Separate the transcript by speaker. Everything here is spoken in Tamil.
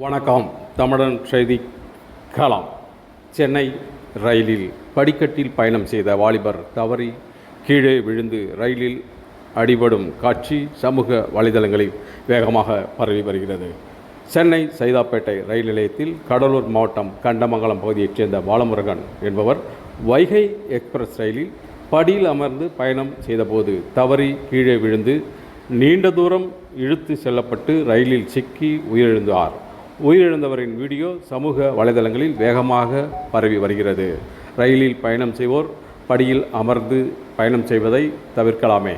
Speaker 1: வணக்கம். தமிழன் செய்தி களம். சென்னை ரயிலில் படிக்கட்டில் பயணம் செய்த வாலிபர் தவறி கீழே விழுந்து ரயிலில் அடிபடும் காட்சி சமூக வலைதளங்களில் வேகமாக பரவி வருகிறது. சென்னை சைதாப்பேட்டை ரயில் நிலையத்தில் கடலூர் மாவட்டம் கண்டமங்கலம் பகுதியைச் சேர்ந்த பாலமுருகன் என்பவர் வைகை எக்ஸ்பிரஸ் ரயிலில் படியில் அமர்ந்து பயணம் செய்தபோது தவறி கீழே விழுந்து நீண்ட தூரம் இழுத்து செல்லப்பட்டு ரயிலில் சிக்கி உயிரிழந்தார். உயிரிழந்தவரின் வீடியோ சமூக வலைதளங்களில் வேகமாக பரவி வருகிறது. ரயிலில் பயணம் செய்வோர் படியில் அமர்ந்து பயணம் செய்வதை தவிர்க்கலாமே.